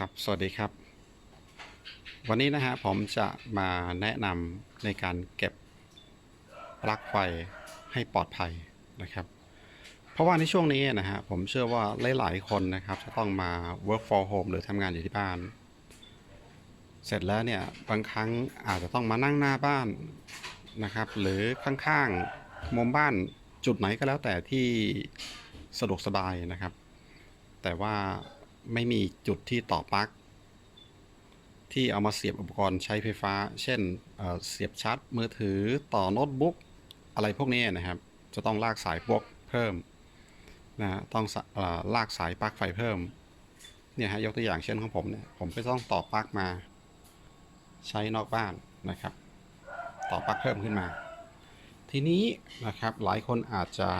ครับ สวัสดีครับ วันนี้นะฮะผมจะมาแนะนำในการเก็บปลั๊กไฟให้ปลอดภัยนะครับ เพราะว่าในช่วงนี้นะฮะผมเชื่อว่าหลาย ๆ คนนะครับ จะต้องมา work for home หรือทำงานอยู่ที่บ้าน เสร็จแล้วเนี่ย บางครั้งอาจจะต้องมานั่งหน้าบ้านนะครับ หรือข้างๆมุมบ้านจุดไหนก็แล้วแต่ที่สะดวกสบายนะครับ แต่ว่า ไม่มีจุดที่ต่อปลั๊กที่เอามาเสียบอุปกรณ์ใช้ไฟฟ้า เช่นเเสียบชาร์จมือถือต่อโน้ตบุ๊กอะไรพวกนี้นะครับ จะต้องลากสายพวกเพิ่มนะฮะต้องอ่อลากสายปลั๊กไฟเพิ่มเนี่ยฮะยกตัวอย่างเช่นของผมเนี่ยผมก็ต้องต่อปลั๊กมา ใช้นอกบ้านนะครับ ต่อปลั๊กเพิ่มขึ้นมา ทีนี้นะครับหลายคนอาจจะ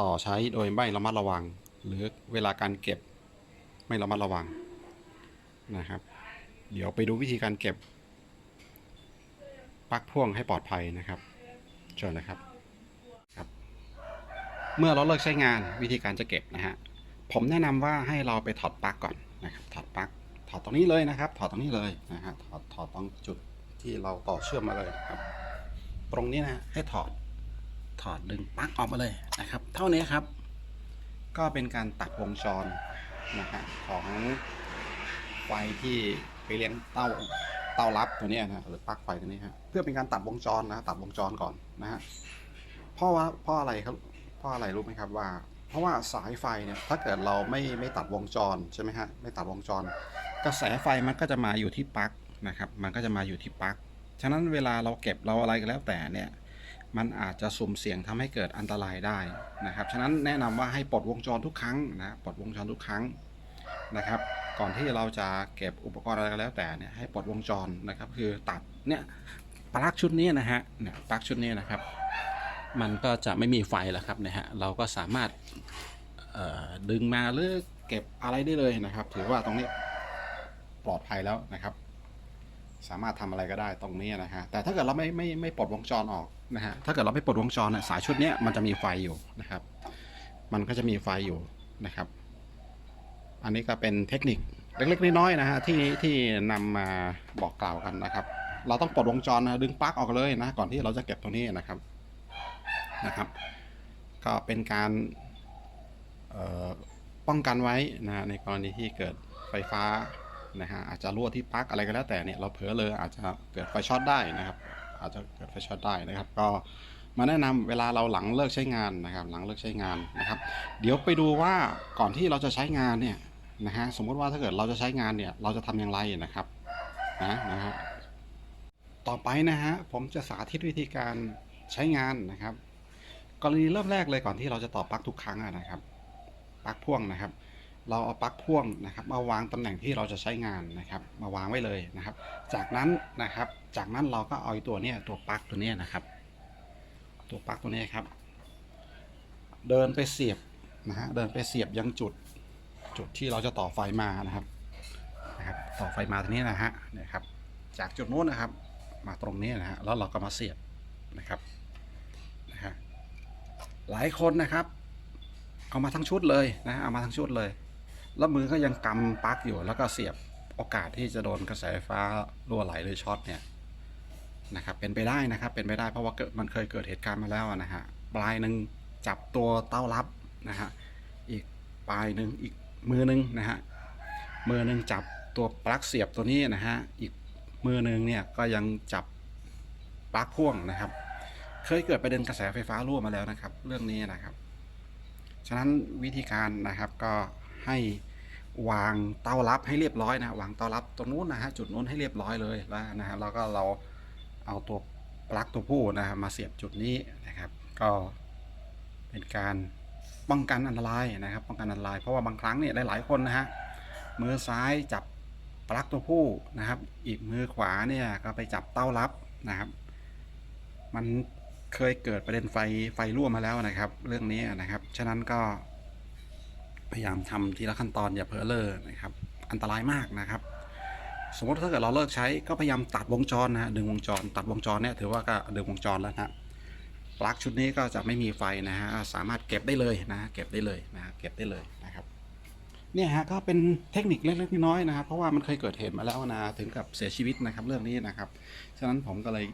ต่อใช้โดยไม่ระมัดระวัง หรือเวลาการเก็บ ไม่ระมัดระวังนะครับ เดี๋ยวไปดูวิธีการเก็บปลั๊กพ่วงให้ปลอดภัยนะครับเชิญนะครับครับ เมื่อเราเลิกใช้งานวิธีการจะเก็บนะฮะผมแนะนำว่าให้เราไปถอดปลั๊กก่อนนะครับถอดปลั๊กถอดตรงนี้เลยนะครับ ถอดตรงนี้เลยนะฮะถอดถอดตรงจุดที่เราต่อเชื่อมมาเลยครับ ตรงนี้นะให้ถอดถอดดึงปลั๊กออกมาเลยนะครับ เท่านี้ครับ ก็เป็นการตัดวงจร นะฮะของไฟที่ไปเลี้ยงเต้าเต้ารับตัวนี้นะฮะหรือปลั๊กไฟตัวนี้ฮะเพื่อเป็นการตัดวงจรนะตัดวงจรก่อนนะฮะเพราะว่าเพราะอะไรครับเพราะอะไรรู้ไหมครับว่า เพราะว่าสายไฟเนี่ยถ้าเกิดเราไม่ไม่ตัดวงจรใช่ไหมฮะไม่ตัดวงจร กระแสไฟมันก็จะมาอยู่ที่ปลั๊กนะครับ มันก็จะมาอยู่ที่ปลั๊กฉะนั้นเวลาเราเก็บเราอะไรก็แล้วแต่เนี่ย มันอาจจะสุ่มเสี่ยงทำให้เกิดอันตรายได้นะครับ ฉะนั้นแนะนำว่าให้ปลดวงจรทุกครั้งนะปลดวงจรทุกครั้งนะครับ ก่อนที่เราจะเก็บอุปกรณ์อะไรก็แล้วแต่เนี่ยให้ปลดวงจรนะครับ คือตัดเนี่ยปลั๊กชุดนี้นะฮะเนี่ยปลั๊กชุดนี้นะครับ มันก็จะไม่มีไฟแล้วครับเนี่ยฮะเราก็สามารถดึงมาหรือเก็บอะไรได้เลยนะครับ ถือว่าตรงนี้ปลอดภัยแล้วนะครับ สามารถทำอะไรก็ได้ตรงนี้นะฮะแต่ถ้าเกิดเราไม่ไม่ไม่ปลดวงจรออกนะฮะถ้าเกิดเราไม่ปลดวงจรน่ะสายชุดนี้มันจะมีไฟอยู่นะครับ มันก็จะมีไฟอยู่นะครับ อันนี้ก็เป็นเทคนิคเล็กๆน้อยๆนะฮะที่ที่นำมาบอกกล่าวกันนะครับ เราต้องปลดวงจรนะดึงปลั๊กออกเลยนะก่อนที่เราจะเก็บตรงนี้นะครับนะครับ ก็เป็นการป้องกันไว้นะฮะในกรณีที่เกิดไฟฟ้า นะฮะอาจจะรั่วที่ปลั๊กอะไรก็แล้วแต่เนี่ยเราเผลอเลยอาจจะเกิดไฟช็อตได้นะครับ อาจจะเกิดไฟช็อตได้นะครับ ก็มาแนะนำเวลาเราหลังเลิกใช้งานนะครับ หลังเลิกใช้งานนะครับ เดี๋ยวไปดูว่าก่อนที่เราจะใช้งานเนี่ยนะฮะสมมติว่าถ้าเกิดเราจะใช้งานเนี่ยเราจะทำอย่างไรนะครับนะนะฮะต่อไปนะฮะผมจะสาธิตวิธีการใช้งานนะครับกรณีเริ่มแรกเลยก่อนที่เราจะต่อปลั๊กทุกครั้งนะครับปลั๊กพ่วงนะครับ เราเอาปลั๊กพ่วงนะครับมาวางตำแหน่งที่เราจะใช้งานนะครับ มาวางไว้เลยนะครับ จากนั้นนะครับ จากนั้นเราก็เอาตัวเนี้ยตัวปลั๊กตัวเนี้ยนะครับ ตัวปลั๊กตัวเนี้ยครับ เดินไปเสียบนะฮะเดินไปเสียบยังจุดจุดที่เราจะต่อไฟมานะครับนะครับ ต่อไฟมาตรงนี้นะฮะเนี่ยครับ จากจุดนู้นนะครับ มาตรงนี้นะฮะแล้วเราก็มาเสียบนะครับนะฮะหลายคนนะครับ เอามาทั้งชุดเลยนะเอามาทั้งชุดเลย แล้วมือก็ยังกำปลั๊กอยู่ แล้วก็เสียบโอกาสที่จะโดนกระแสไฟฟ้ารั่วไหลหรือช็อตเนี่ยนะครับเป็นไปได้นะครับเป็นไปได้เพราะว่ามันเคยเกิดเหตุการณ์มาแล้วนะฮะปลายหนึ่งจับตัวเต้ารับนะฮะอีกปลายหนึ่งอีกมือหนึ่งนะฮะมือหนึ่งจับตัวปลั๊กเสียบตัวนี้นะฮะอีกมือหนึ่งเนี่ยก็ยังจับปลั๊กพ่วงนะครับ เคยเกิดประเด็นกระแสไฟฟ้ารั่วมาแล้วนะครับ เรื่องนี้นะครับ ฉะนั้นวิธีการนะครับก็ ให้วางเต้ารับให้เรียบร้อยนะวางเต้ารับตรงนู้นนะฮะจุดนู้นให้เรียบร้อยเลยแล้วนะฮะแล้วก็เราเอาตัวปลั๊กตัวผู้นะฮะมาเสียบจุดนี้นะครับ ก็เป็นการป้องกันอันตรายนะครับป้องกันอันตรายเพราะว่าบางครั้งเนี่ยหลายๆคนนะฮะมือซ้ายจับปลั๊กตัวผู้นะครับ อีกมือขวาเนี่ยก็ไปจับเต้ารับนะครับ มันเคยเกิดประเด็นไฟไฟรั่วมาแล้วนะครับ เรื่องนี้นะครับ ฉะนั้นก็ พยายามทำทีละขั้นตอนอย่าเพ้อเล่อนะครับ อันตรายมากนะครับ สมมติถ้าเกิดเราเลิกใช้ก็พยายามตัดวงจรนะฮะดึงวงจร ตัดวงจรเนี่ยถือว่าก็ดึงวงจรแล้วนะปลั๊กชุดนี้ก็จะไม่มีไฟนะฮะสามารถเก็บได้เลยนะเก็บได้เลยนะเก็บได้เลยนะครับเนี่ยฮะก็เป็นเทคนิคเล็กๆน้อยๆนะครับเพราะว่ามันเคยเกิดเหตุมาแล้วนะถึงกับเสียชีวิตนะครับเรื่องนี้นะครับฉะนั้นผมก็เลย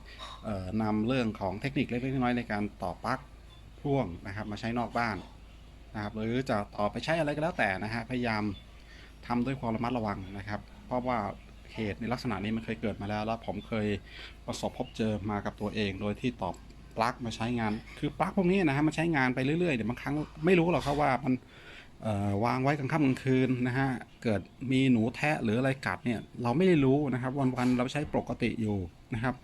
เอ่อนำเรื่องของเทคนิคเล็กๆน้อยๆในการต่อปลั๊กพ่วงนะครับมาใช้นอกบ้าน นะครับ หรือจะต่อไปใช้อะไรก็แล้วแต่นะฮะพยายามทำด้วยความระมัดระวังนะครับ เพราะว่าเหตุในลักษณะนี้มันเคยเกิดมาแล้ว แล้วผมเคยประสบพบเจอมากับตัวเอง โดยที่ต่อปลั๊กมาใช้งาน คือปลั๊กพวกนี้นะฮะมันใช้งานไปเรื่อยๆเดี๋ยวบางครั้งไม่รู้หรอกครับว่ามันวางไว้กลางค่ำกลางคืนนะฮะ เกิดมีหนูแทะหรืออะไรกัดเนี่ยเราไม่ได้รู้นะครับ วันๆเราใช้ปกติอยู่นะครับ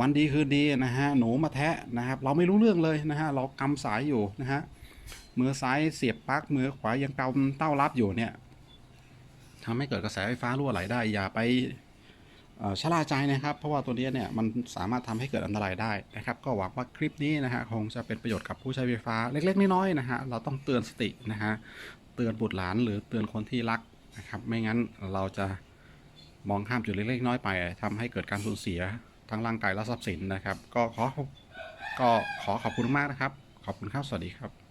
วันดีคืนดีนะฮะหนูมาแทะนะครับ เราไม่รู้เรื่องเลยนะฮะเรากำสายอยู่นะฮะ มือซ้ายเสียบปลั๊กมือขวายังกำเต้ารับอยู่เนี่ยทำให้เกิดกระแสไฟฟ้ารั่วไหลได้ อย่าไปชะล่าใจนะครับ เพราะว่าตัวนี้เนี่ยมันสามารถทำให้เกิดอันตรายได้นะครับ ก็หวังว่าคลิปนี้นะฮะคงจะเป็นประโยชน์กับผู้ใช้ไฟฟ้าเล็กๆน้อยๆนะฮะเราต้องเตือนสตินะฮะเตือนบุตรหลานหรือเตือนคนที่รักนะครับไม่งั้นเราจะมองข้ามจุดเล็กๆน้อยไปทำให้เกิดการสูญเสียทั้งร่างกายและทรัพย์สินนะครับ ก็ขอก็ขอขอบคุณมากนะครับ ขอบคุณครับสวัสดีครับ